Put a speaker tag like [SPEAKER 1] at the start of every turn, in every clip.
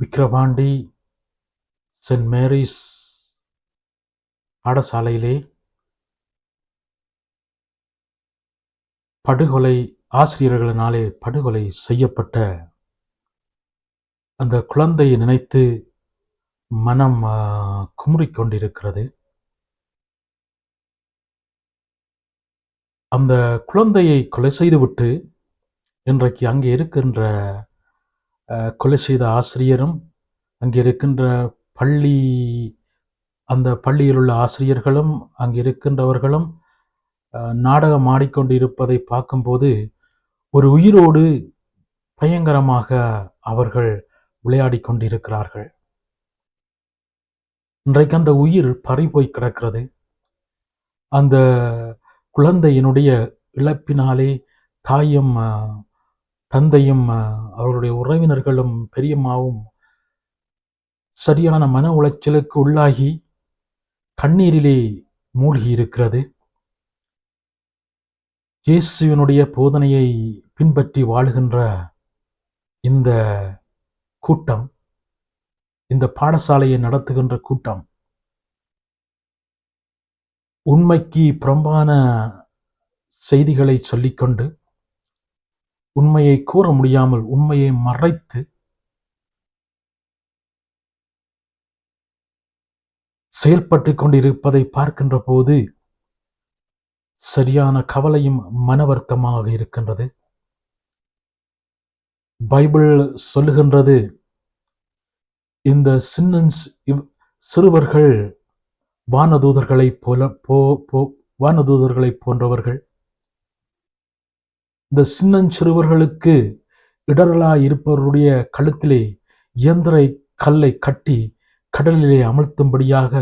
[SPEAKER 1] Vikravandi send Mary's பாடசாலையிலே படுகொலை ஆசிரியர்களினாலே படுகொலை செய்யப்பட்ட அந்த குழந்தையை நினைத்து மனம் குமுறிக்கொண்டிருக்கிறது அந்த குழந்தையை கொலை செய்துவிட்டு இன்றைக்கு அங்கே இருக்கின்ற கொலை செய்த ஆசிரியரும் அங்கே இருக்கின்ற பள்ளி அந்த பள்ளியில் உள்ள ஆசிரியர்களும் அங்கே இருக்கின்றவர்களும் நாடகம் நாடகம் ஆடிக்கொண்டிருப்பதை பார்க்கும்போது ஒரு உயிரோடு பயங்கரமாக அவர்கள் விளையாடி கொண்டிருக்கிறார்கள். இன்றைக்கு அந்த உயிர் பறிபோய் கிடக்கிறது. அந்த குழந்தையினுடைய இழப்பினாலே தாயும் தந்தையும் அவருடைய உறவினர்களும் பெரியம்மாவும் சரியான மன உளைச்சலுக்கு உள்ளாகி கண்ணீரிலே மூழ்கி இருக்கிறது இயேசுவினுடைய போதனையை பின்பற்றி வாழுகின்ற இந்த கூட்டம் இந்த பாடசாலையை நடத்துகின்ற கூட்டம் உண்மைக்கு புறம்பான செய்திகளை சொல்லிக்கொண்டு உண்மையை கூற முடியாமல் உண்மையை மறைத்து செயல்பட்டு கொண்டிருப்பதை பார்க்கின்ற போது சரியான கவலையும் மனவர்த்தமாக இருக்கின்றது. பைபிள் சொல்லுகின்றது இந்த சின்னன்ஸ் இவ்- சிறுவர்கள் வானதூதர்களைப் போல போ போ வானதூதர்களைப் போன்றவர்கள் சின்னஞ்சிறுவர்களுக்கு இடரலாய் இருப்பவருடைய கழுத்திலே இயந்திர கல்லை கட்டி கடலிலே அமழ்த்தும்படியாக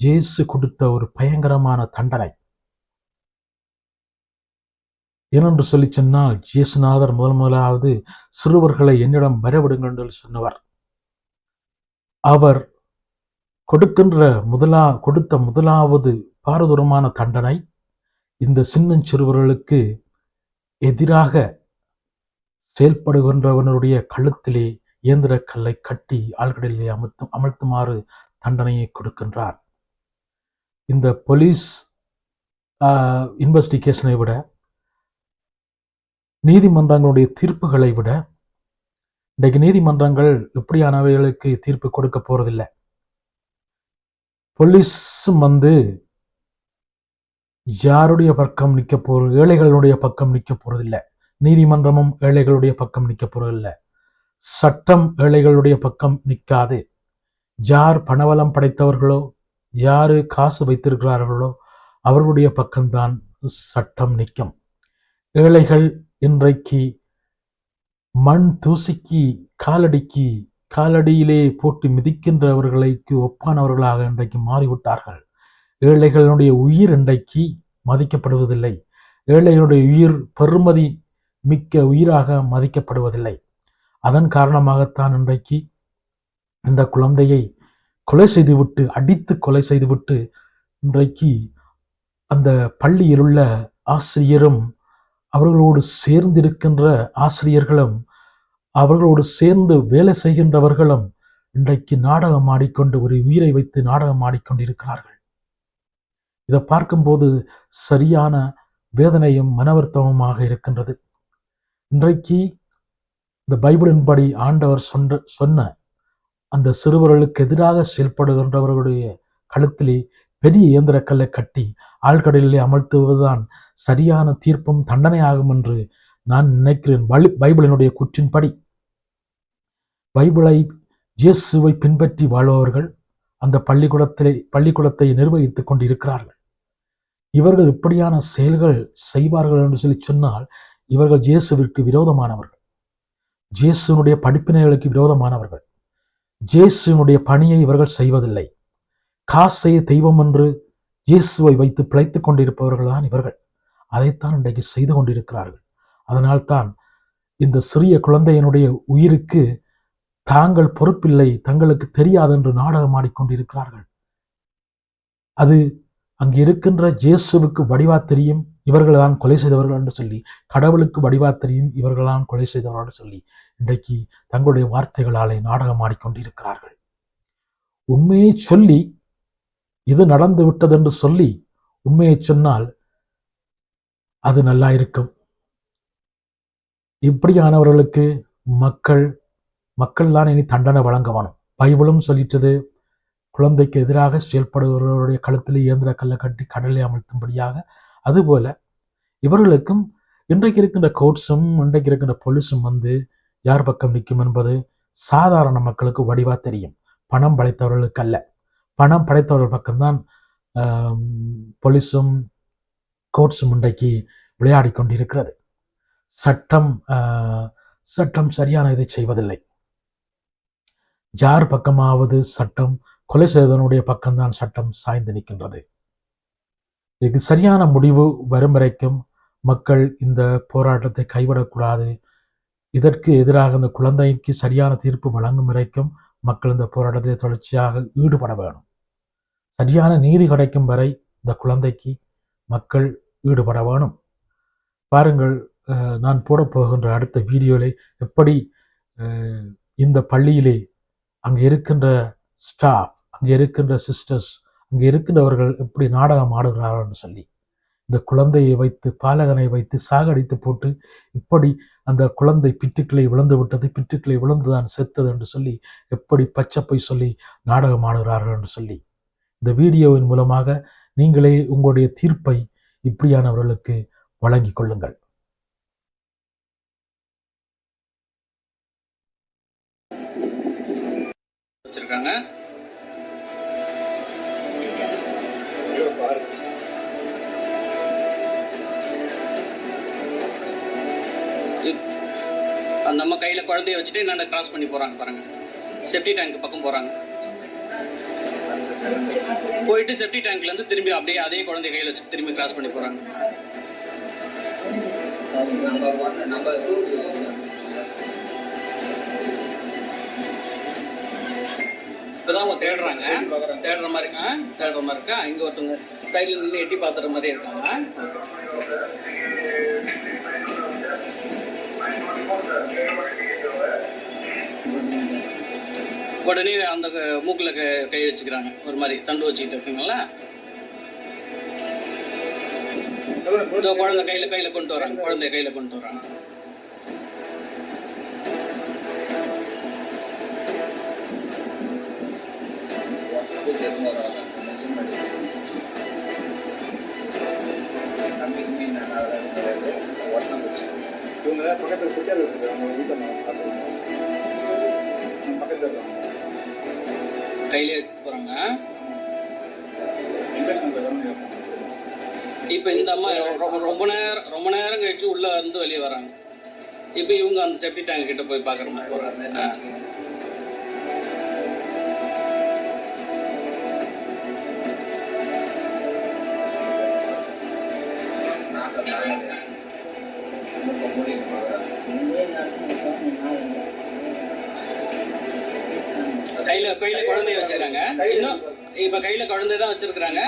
[SPEAKER 1] ஜேசு கொடுத்த ஒரு பயங்கரமான தண்டனை. ஏனென்று சொல்லி சொன்னால் இயேசுநாதர் முதல் முதலாவது சிறுவர்களை என்னிடம் வரவிடுங்கள் என்று சொன்னவர். அவர் கொடுக்கின்ற முதலா கொடுத்த முதலாவது பாரதூரமான தண்டனை இந்த சின்னஞ்சிறுவர்களுக்கு எதிராக செயல்படுகின்றவனுடைய கழுத்திலே இயந்திர கல்லை கட்டி ஆழ்கடலிலே அமர்த்தும் அமர்த்துமாறு தண்டனையை கொடுக்கின்றார். இந்த போலீஸ் இன்வெஸ்டிகேஷனை விட நீதிமன்றங்களுடைய தீர்ப்புகளை விட இன்றைக்கு நீதிமன்றங்கள் இப்படியானவைகளுக்கு தீர்ப்பு கொடுக்க போறதில்லை. போலீஸும் வந்து யாருடைய பக்கம் நிற்க போறது ஏழைகளுடைய பக்கம் நிற்க போறதில்லை. நீதிமன்றமும் ஏழைகளுடைய பக்கம் நிற்க போறதில்லை. சட்டம் ஏழைகளுடைய பக்கம் நிற்காது யார் பணவளம் படைத்தவர்களோ யார் காசு வைத்திருக்கிறார்களோ அவர்களுடைய பக்கம்தான் சட்டம் நிற்கும் ஏழைகள் இன்றைக்கு மண் தூசிக்கு காலடிக்கு காலடியிலே போட்டு மிதிக்கின்றவர்களுக்கு ஒப்பானவர்களாக இன்றைக்கு மாறிவிட்டார்கள். ஏழைகளுடைய உயிர் இன்றைக்கு மதிக்கப்படுவதில்லை. ஏழைகளுடைய உயிர் பெருமதி மிக்க உயிராக மதிக்கப்படுவதில்லை. அதன் காரணமாகத்தான் இன்றைக்கு இந்த குழந்தையை கொலை செய்துவிட்டு அடித்து கொலை செய்துவிட்டு இன்றைக்கு அந்த பள்ளியில் உள்ள ஆசிரியரும் அவர்களோடு சேர்ந்திருக்கின்ற ஆசிரியர்களும் அவர்களோடு சேர்ந்து வேலை செய்கின்றவர்களும் இன்றைக்கு நாடகம் ஆடிக்கொண்டு ஒரு உயிரை வைத்து நாடகம் ஆடிக்கொண்டிருக்கிறார்கள். இதை பார்க்கும்போது சரியான வேதனையும் மனவருத்தமுமாக இருக்கின்றது. இன்றைக்கு இந்த பைபிளின்படி ஆண்டவர் சொன்ன சொன்ன அந்த சிறுவர்களுக்கு எதிராக செயல்படுகின்றவர்களுடைய கழுத்திலே பெரிய இயந்திரக்கல்லை கட்டி ஆழ்கடலிலே அமர்த்துவதுதான் சரியான தீர்ப்பும் தண்டனையாகும் என்று நான் நினைக்கிறேன். பலி- பைபிளினுடைய குற்றின்படி. பைபிளை இயேசுவை பின்பற்றி வாழ்பவர்கள் அந்த பள்ளிக்கூடத்திலே பள்ளிக்கூடத்தை நிர்வகித்துக் கொண்டிருக்கிறார்கள். இவர்கள் இப்படியான செயல்கள் செய்வார்கள் என்று சொல்லி சொன்னால் இவர்கள் ஜேசுவிற்கு விரோதமானவர்கள். ஜேசுனுடைய படிப்பினைகளுக்கு விரோதமானவர்கள். ஜேசுனுடைய பணியை இவர்கள் செய்வதில்லை. காசை தெய்வம் என்று இயேசுவை வைத்து பிழைத்துக் கொண்டிருப்பவர்கள் தான் இவர்கள். அதைத்தான் இன்றைக்கு செய்து கொண்டிருக்கிறார்கள். அதனால்தான் இந்த சிறிய குழந்தையினுடைய உயிருக்கு தாங்கள் பொறுப்பில்லை தங்களுக்கு தெரியாது என்று நாடகம் ஆடிக்கொண்டிருக்கிறார்கள் அது அங்கு இருக்கின்ற ஜேசுவுக்கு வடிவா தெரியும் இவர்கள்தான் கொலை செய்தவர்கள் என்று சொல்லி கடவுளுக்கு வடிவா தெரியும் இவர்கள்தான் கொலை செய்தவர்கள் என்று சொல்லி இன்றைக்கு தங்களுடைய வார்த்தைகளாலே நாடகம் ஆடிக்கொண்டு இருக்கிறார்கள் உண்மையை சொல்லி இது நடந்து விட்டது என்று சொல்லி உண்மையை சொன்னால் அது நல்லா இருக்கும். இப்படியானவர்களுக்கு மக்கள் மக்கள் தான் இனி தண்டனை வழங்க வேணும். பைபிளும் சொல்லிட்டது குழந்தைக்கு எதிராக செயல்படுபவர்களுடைய கழுத்தில் இயந்திர கல்லை கட்டி கடலை அமர்த்தும்படியாக அதுபோல இவர்களுக்கும் இன்றைக்கு இருக்கின்ற கோர்ட்ஸும் இன்றைக்கு இருக்கின்ற போலீஸும் வந்து யார் பக்கம் நிற்கும் என்பது சாதாரண மக்களுக்கு வடிவா தெரியும். பணம் படைத்தவர்களுக்கு அல்ல. பணம் படைத்தவர்கள் பக்கம்தான் பொலிஸும் கோர்ட்ஸும் இன்றைக்கு விளையாடி கொண்டிருக்கிறது. சட்டம் ஆஹ், சட்டம் சரியான இதை செய்வதில்லை. யார் பக்கமாவது சட்டம் கொலை செய்தவனுடைய பக்கம்தான் சட்டம் சாய்ந்து நிற்கின்றது. இது சரியான முடிவு வரும் வரைக்கும் மக்கள் இந்த போராட்டத்தை கைவிடக்கூடாது. இதற்கு எதிராக இந்த குழந்தைக்கு சரியான தீர்ப்பு வழங்கும் வரைக்கும் மக்கள் இந்த போராட்டத்தை தொடர்ச்சியாக ஈடுபட வேணும். சரியான நீதி கிடைக்கும் வரை இந்த குழந்தைக்கு மக்கள் ஈடுபட வேணும். பாருங்கள் நான் போடப்போகின்ற அடுத்த வீடியோவில் எப்படி இந்த பள்ளியிலே அங்கே இருக்கின்ற ஸ்டாஃப் அங்கே இருக்கின்ற சிஸ்டர்ஸ் அங்கே இருக்கின்றவர்கள் எப்படி நாடகம் ஆடுகிறார்கள் சொல்லி இந்த குழந்தையை வைத்து பாலகனை வைத்து சாகடித்து போட்டு இப்படி அந்த குழந்தை பிட்டுக்களை விழுந்து விட்டது பிட்டுக்களை விழுந்துதான் செத்தது என்று சொல்லி எப்படி பச்சை சொல்லி நாடகம் ஆடுகிறார்கள் என்று சொல்லி இந்த வீடியோவின் மூலமாக நீங்களே உங்களுடைய தீர்ப்பை இப்படியானவர்களுக்கு வழங்கிக் கொள்ளுங்கள்.
[SPEAKER 2] அந்த அம்மா கையில குழந்தைய வச்சுட்டு என்னென்ன கிராஸ் பண்ணி போறாங்க பாருங்க. செப்டி டேங்க் பக்கம் போறாங்க. போயிட்டு செப்டி டேங்க்ல இருந்து திரும்பி அப்படியே அதே குழந்தை கையில வச்சு திரும்பி கிராஸ் பண்ணி போறாங்க.
[SPEAKER 3] நம்பர்
[SPEAKER 2] இப்பதான் அவங்க தேடுறாங்க. தேடுற மாதிரி இருக்கான் தேடுற மாதிரி இருக்கா? இங்க ஒருத்தவங்க சைடுல நின்று எட்டி பாத்துற மாதிரி இருக்காங்க. உடனே அந்த க- க- கை வச்சுக்கிறாங்க. ஒரு மாதிரி தண்டு வச்சுக்கிட்டு இருக்குங்களா இதோ குழந்தை கையில கையில கொண்டு வராங்க குழந்தைய கையில கொண்டு வராங்க
[SPEAKER 4] இவங்க பக்கத்தில் சிக்கர் இருக்கு அவங்க வீட்டை பார்த்துருக்கோம் பக்கத்தில் இருக்காங்க
[SPEAKER 2] கையிலே வச்சுட்டு
[SPEAKER 4] இருப்பாங்க
[SPEAKER 2] இப்ப இந்த அம்மா ரொம்ப நேரம் ரொம்ப நேரம் கழிச்சு உள்ள இருந்து வெளியே வராங்க. இப்ப இவங்க அந்த செப்டி டேங்க் கிட்ட போய் பாக்குற மாதிரி போறாங்க. ஆ. கையில கையில குழந்தைய வச்சிருக்காங்க இன்னும் இப்ப கையில குழந்தை தான் வச்சிருக்காங்க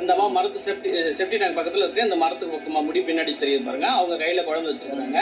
[SPEAKER 2] இந்த மா மரத்து செப்டி செப்டி டேங்க் பக்கத்துல இருக்கு. இந்த மரத்துக்கு முடி பின்னாடி தெரியும் பாருங்க. அவங்க கையில குழந்தை வச்சிருக்காங்க